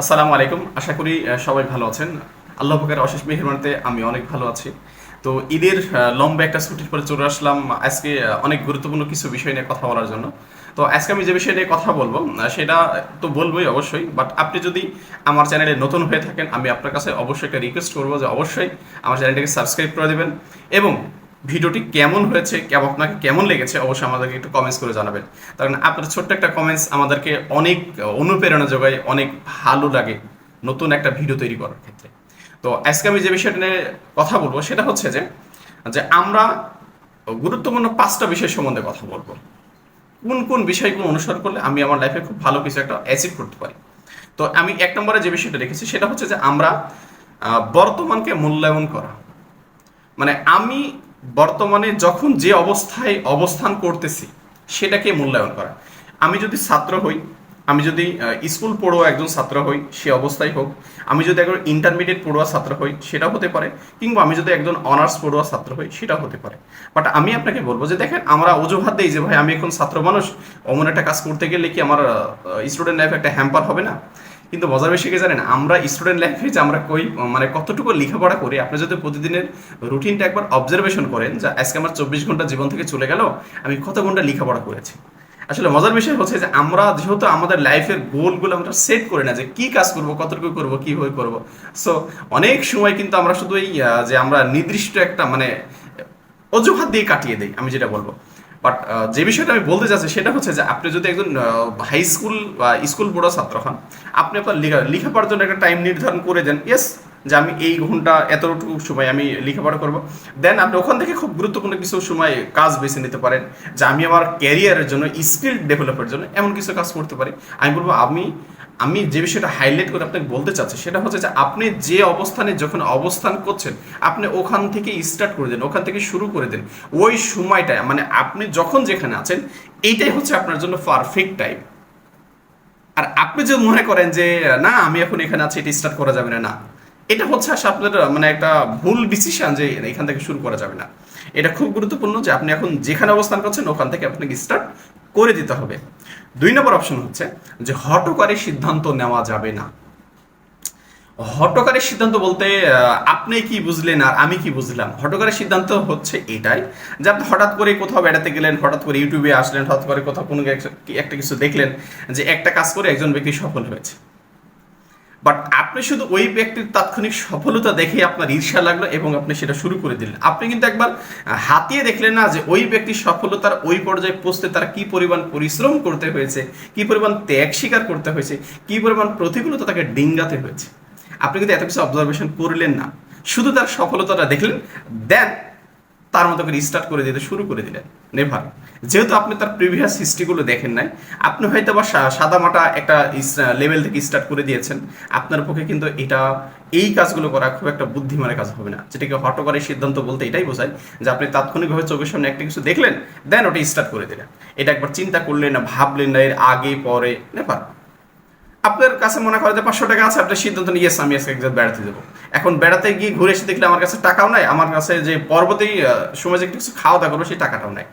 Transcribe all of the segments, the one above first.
আসসালামু আলাইকুম। আশা করি সবাই ভালো আছেন। আল্লাহ পাকের অশেষ মেহরবানিতে আমি অনেক ভালো আছি। তো ঈদের লম্বা একটা ছুটির পরে চলে আসলাম আজকে অনেক গুরুত্বপূর্ণ কিছু বিষয় নিয়ে কথা বলার জন্য। তো আজকে আমি যে বিষয় নিয়ে কথা বলব সেটা তো বলবোই অবশ্যই বাট আপনি যদি আমার চ্যানেলে নতুন হয়ে থাকেন, আমি আপনার কাছে অবশ্যই একটা রিকোয়েস্ট করব যে অবশ্যই আমার চ্যানেলটাকে সাবস্ক্রাইব করে দেবেন এবং ভিডিওটি কেমন হয়েছে কেমন আপনাকে কেমন লেগেছে, অবশ্যই আমাদেরকে একটু কমেন্টস করে জানাবেন। কারণ আপনার ছোট্ট একটা কমেন্টস আমাদেরকে অনেক অনুপ্রেরণা যোগায়, অনেক ভালো লাগে নতুন একটা ভিডিও তৈরি করার ক্ষেত্রে। তো আজকে আমি যে বিষয়টা নিয়ে কথা বলব, সেটা হচ্ছে যে যে আমরা গুরুত্বপূর্ণ পাঁচটা বিষয় সম্বন্ধে কথা বলব। কোন কোন বিষয়গুলো অনুসরণ করলে আমি আমার লাইফে খুব ভালো কিছু একটা অ্যাচিভ করতে পারি? তো আমি এক নম্বরে যে বিষয়টা রেখেছি সেটা হচ্ছে যে আমরা বর্তমানকে মূল্যায়ন করা। মানে আমি বর্তমানে যখন যে অবস্থায় অবস্থান করতেছি, সেটাকে মূল্যায়ন করা। আমি যদি ছাত্র হই, আমি যদি স্কুল পড়ুয়া একজন ছাত্র হই, সে অবস্থায় হোক, আমি যদি একজন ইন্টারমিডিয়েট পড়ুয়া ছাত্র হই সেটা হতে পারে, কিংবা আমি যদি একজন অনার্স পড়ুয়া ছাত্র হই সেটা হতে পারে। বাট আমি আপনাকে বলব যে, দেখেন, আমরা অজুহাত দিই যে, ভাই, আমি এখন ছাত্র মানুষ, অমন একটা কাজ করতে গেলে কি আমার স্টুডেন্ট লাইফ একটা হ্যাম্পার হবে না? কিন্তু মজার বেশি কি জানেন আমরা স্টুডেন্ট লাইফে যে আমরা কই মানে কতটুকু লেখাপড়া করি, আপনি যদি প্রতিদিনের রুটিনটা একবার অবজারভেশন করেন, যে আজকে আমার চব্বিশ ঘণ্টা জীবন থেকে চলে গেল, আমি কত ঘণ্টা লেখাপড়া করেছি। আসলে মজার বিষয় হচ্ছে যে আমরা যেহেতু আমাদের লাইফের গোলগুলো আমরা সেট করে না যে কি কাজ করব, কতটুকু করব কীভাবে করব সো অনেক সময় কিন্তু আমরা শুধু এই যে আমরা নির্দিষ্ট একটা মানে অজুহাত দিয়ে কাটিয়ে দেই, আমি যেটা বলব। বাট যে বিষয়টা আমি বলতে চাচ্ছি সেটা হচ্ছে যে আপনি যদি একজন হাই স্কুল বা স্কুল পড়া ছাত্র হন, আপনি আপনার লেখা, লেখাপড়ার জন্য একটা টাইম নির্ধারণ করে দেন ইয়েস যে আমি এই ঘণ্টা এতটুকু সময় আমি লেখাপড়া করব। দেন আপনি ওখান থেকে খুব গুরুত্বপূর্ণ কিছু সময় কাজ বেছে নিতে পারেন, যে আমি আমার ক্যারিয়ারের জন্য স্কিল ডেভেলপের জন্য এমন কিছু কাজ করতে পারি। আমি বলব, আমি আমি যে বিষয়টা হাইলাইট করে আপনাকে বলতে চাচ্ছি, সেটা হচ্ছে যে আপনি যে অবস্থানে যখন অবস্থান করছেন, আপনি ওখান থেকে স্টার্ট করে দেন, ওখান থেকে শুরু করে দেন। ওই সময়টায় মানে আপনি যখন যেখানে আছেন, এইটাই হচ্ছে আপনার জন্য পারফেক্ট টাইম আর আপনি যদি মনে করেন যে, না, আমি এখন এখানে আছি, এটা স্টার্ট করা যাবে না। না, এটা হচ্ছে আসলে আপনার মানে একটা ভুল ডিসিশন যে এখান থেকে শুরু করা যাবে না। এটা খুব গুরুত্বপূর্ণ যে আপনি এখন যেখানে অবস্থান করছেন, ওখান থেকে আপনাকে স্টার্ট করে দিতে হবে। দুই নম্বর অপশন হচ্ছে যে হটকারী সিদ্ধান্ত নেওয়া যাবে না। হটকারের সিদ্ধান্ত বলতে আপনি কি বুঝলেন আর আমি কি বুঝলাম? হটকারের সিদ্ধান্ত হচ্ছে এটাই যে আপনি হঠাৎ করে কোথাও বেড়াতে গেলেন, হঠাৎ করে ইউটিউবে আসলেন, হঠাৎ করে কোথাও কোনো একটা- কিছু দেখলেন যে একটা কাজ করে একজন ব্যক্তি সফল হয়েছে। বাট আপনি শুধু ওই ব্যক্তির তাৎক্ষণিক সফলতা দেখে আপনার ঈর্ষা লাগল এবং আপনি সেটা শুরু করে দিলেন। আপনি কিন্তু একবার হাতিয়ে দেখলেন না যে ওই ব্যক্তির সফলতার ওই পর্যায়ে পৌঁছতে তারা কি পরিমাণ পরিশ্রম করতে হয়েছে, কি পরিমাণ ত্যাগ স্বীকার করতে হয়েছে, কি পরিমাণ প্রতিকূলতা তাকে ডিঙ্গাতে হয়েছে। আপনি কিন্তু এত কিছু অবজারভেশন করলেন না। শুধু তার সফলতাটা দেখলেন দেন তার মতো করে স্টার্ট করে দিতে শুরু করে দিলেন। নেভার যেহেতু আপনি তার প্রিভিয়াস হিস্ট্রিগুলো দেখেন নাই, আপনি হয়তো বা সাদা মাটা একটা লেভেল থেকে স্টার্ট করে দিয়েছেন। আপনার পক্ষে কিন্তু এটা, এই কাজগুলো করা খুব একটা বুদ্ধিমানের কাজ হবে না। যেটাকে হটকারী সিদ্ধান্ত বলতে এটাই বোঝায় যে আপনি তাৎক্ষণিকভাবে চোখের সামনে একটা কিছু দেখলেন দেন ওটা স্টার্ট করে দিলেন। এটা একবার চিন্তা করলেন না ভাবলেন না, এর আগে, পরে নেভার আপনার কাছে মনে করে যে পাঁচশো টাকা আছে আপনার সিদ্ধান্ত নিয়ে আমি আজকে একজন বেড়াতে যাব। এখন বেড়াতে গিয়ে ঘুরে এসে দেখলে আমার কাছে টাকাও নাই, আমার কাছে যে পরবর্তী সময় যে কিছু খাওয়া দাওয়া করব সেই টাকাটাও নাই।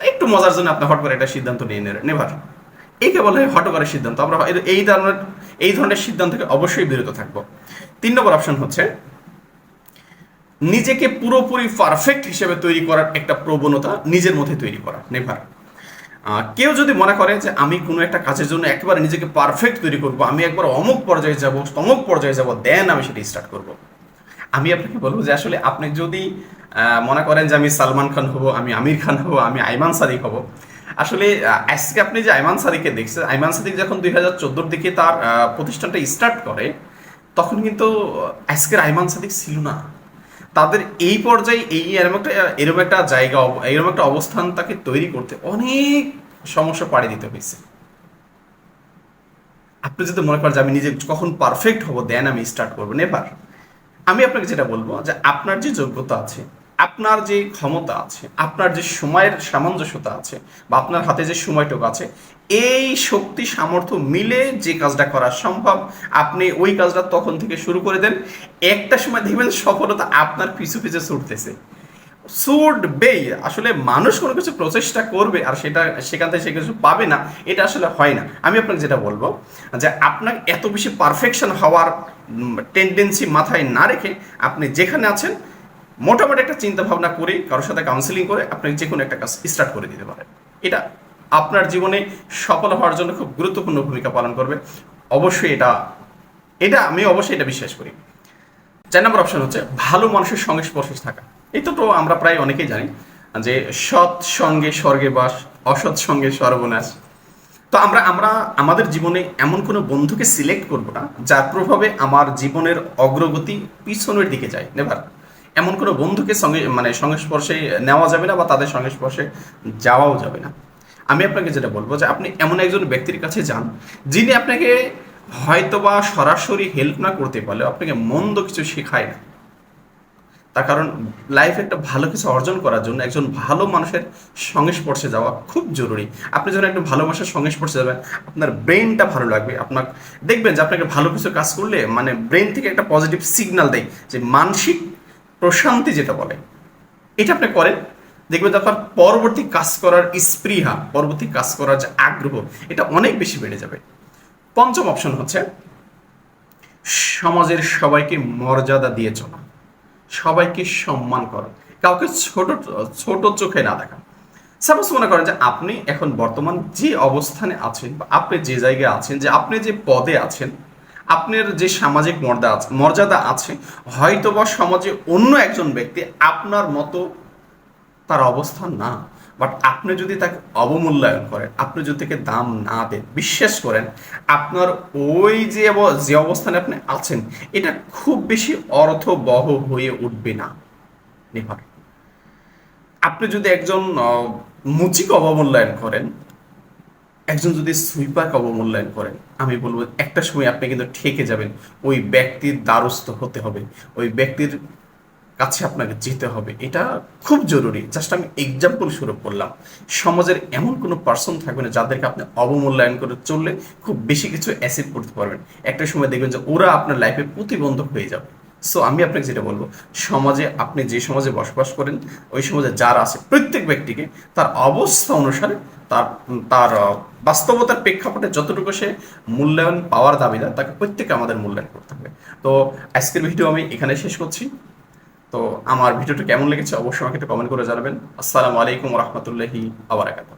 একটু মজার জন্য আপনি হট করে একটা সিদ্ধান্ত নিয়ে নেবেন নেভার। একে বলা হট করার সিদ্ধান্ত, আমরা এই- ধরনের, এই ধরনের সিদ্ধান্ত থেকে অবশ্যই বিরত থাকব। তিন নম্বর অপশন হচ্ছে, নিজেকে পুরোপুরি পারফেক্ট হিসেবে তৈরি করার একটা প্রবণতা নিজের মধ্যে তৈরি করা, নেভার। কেউ যদি মনে করে যে আমি কোনো একটা কাজের জন্য একেবারে নিজেকে পারফেক্ট তৈরি করব, আমি একবার অমুক পর্যায়ে যাব, তমুক পর্যায়ে যাব দেন আমি সেটা স্টার্ট করব। আমি আপনাকে বলব যে আসলে আপনি যদি মনে করেন যে আমি সালমান খান হব, আমি আমির খান হব, আমি আইমান সাদিক হব, আসলে আজকে আপনি যে আইমান সাদিককে দেখছেন, আইমান সাদিক যখন দুই হাজার চোদ্দোর দিকে তার প্রতিষ্ঠানটা স্টার্ট করে, তখন কিন্তু আজকের আইমান সাদিক ছিল না। তাদের এই পর্যায়ে এই এরকম একটা এরকম একটা জায়গা এরকম একটা অবস্থান তাকে তৈরি করতে অনেক সমস্যা পাড়ি দিতে হয়েছে। আপনি যদি মনে করেন যে আমি নিজে কখন পারফেক্ট হব দেন আমি স্টার্ট করব। নেবার আমি আপনাকে যেটা বলব যে আপনার যে যোগ্যতা আছে আপনার যে ক্ষমতা আছে, আপনার যে সময়ের সামঞ্জস্যতা আছে, বা আপনার হাতে যে সময়টুকু আছে, এই শক্তি সামর্থ্য মিলে যে কাজটা করা সম্ভব, আপনি ওই কাজটা তখন থেকে শুরু করে দেন। একটা সময় দেখবেন সফলতা আপনার পিছু পিছু ছুটতেছে। বে আসলে মানুষ কোনো কিছু প্রচেষ্টা করবে আর সেটা, সেখান থেকে সে কিছু পাবে না, এটা আসলে হয় না। আমি আপনাকে যেটা বলব, যে আপনার এত বেশি পারফেকশন হওয়ার টেন্ডেন্সি মাথায় না রেখে আপনি যেখানে আছেন মোটামুটি একটা চিন্তা ভাবনা করে, কারোর সাথে কাউন্সিলিং করে আপনি যে কোনো একটা কাজ স্টার্ট করে দিতে পারেন। এটা আপনার জীবনে সফল হওয়ার জন্য খুব গুরুত্বপূর্ণ ভূমিকা পালন করবে। অবশ্যই এটা এটা আমি অবশ্যই এটা বিশ্বাস করি। চার নম্বর অপশন হচ্ছে ভালো মানুষের সঙ্গে স্পর্শে থাকা। এই তো আমরা প্রায় অনেকেই জানি যে সৎ সঙ্গে স্বর্গে বাস, অসৎ সঙ্গে সর্বনাশ। তো আমরা আমরা আমাদের জীবনে এমন কোনো বন্ধুকে সিলেক্ট করব না, যার প্রভাবে আমার জীবনের অগ্রগতি পিছনের দিকে যায় নেভার এমন কোনো বন্ধুকে সঙ্গে মানে সংস্পর্শে নেওয়া যাবে না বা তাদের সংস্পর্শে যাওয়াও যাবে না। আমি আপনাকে যেটা বলব যে আপনি এমন একজন ব্যক্তির কাছে যান, যিনি আপনাকে হয়তোবা সরাসরি হেল্প না করতে পারলেও আপনাকে মন্দ কিছু শেখায় না। তার কারণ লাইফে একটা ভালো কিছু অর্জন করার জন্য একজন ভালো মানুষের সংস্পর্শে যাওয়া খুব জরুরি। আপনি যখন একটা ভালো মানুষের সংস্পর্শে যাবেন, আপনার ব্রেনটা ভালো লাগবে, আপনার, দেখবেন যে আপনাকে ভালো কিছু কাজ করলে মানে ব্রেন থেকে একটা পজিটিভ সিগন্যাল দেয় যে মানসিক প্রশান্তি যেটা বলে, এটা আপনি করেন। দেখবেন আপনার পরবর্তী কাজ করার স্পৃহা, পরবর্তী কাজ করার যে আগ্রহ, এটা অনেক বেশি বেড়ে যাবে। পঞ্চম অপশন হচ্ছে, সমাজের সবাইকে মর্যাদা দিয়ে চলা, সবাইকে সম্মান করো। কাউকে ছোট ছোট চোখে না দেখা। সাপোজ মনে করেন যে আপনি এখন বর্তমান যে অবস্থানে আছেন বা আপনি যে জায়গায় আছেন, যে আপনি যে পদে আছেন আপনার যে সামাজিক মর্যাদা আছে মর্যাদা আছে, হয়তোবা সমাজে অন্য একজন ব্যক্তি আপনার মতো তার অবস্থান না। বাট আপনি যদি তাকে অবমূল্যায়ন করেন, আপনি যদি তাকে দাম না দেন, বিশ্বাস করেন, আপনার ওই যে যে অবস্থানে আপনি আছেন, এটা খুব বেশি অর্থবহ হয়ে উঠবে না। আপনি যদি একজন মুচিকে অবমূল্যায়ন করেন একজন যদি সুইপারকে অবমূল্যায়ন করেন, আমি বলব একটা সময় আপনি কিন্তু ঠেকে যাবেন, ওই ব্যক্তির দ্বারস্থ হতে হবে, ওই ব্যক্তির কাছে আপনাকে যেতে হবে। এটা খুব জরুরি। জাস্ট আমি এক্সাম্পল স্বরূপ করলাম সমাজের এমন কোনো পার্সন থাকবে না যাদেরকে আপনি অবমূল্যায়ন করে চললে খুব বেশি কিছু অ্যাসিভ করতে পারবেন। একটা সময় দেখবেন যে ওরা আপনার লাইফে প্রতিবন্ধক হয়ে যাবে। সো আমি আপনাকে যেটা বলব, সমাজে আপনি যে সমাজে বসবাস করেন, ওই সমাজে যারা আছে, প্রত্যেক ব্যক্তিকে তার অবস্থা অনুসারে তার তার বাস্তবতার প্রেক্ষাপটে যতটুকু সে মূল্যায়ন পাওয়ার দাবিদার, তাকে প্রত্যেকে আমাদের মূল্যায়ন করতে হবে। তো, আজকের ভিডিও আমি এখানে শেষ করছি। তো, আমার ভিডিওটা কেমন লেগেছে অবশ্যই আমাকে একটু কমেন্ট করে জানাবেন। আসসালামু আলাইকুম রহমতুল্লাহি আবরাকাত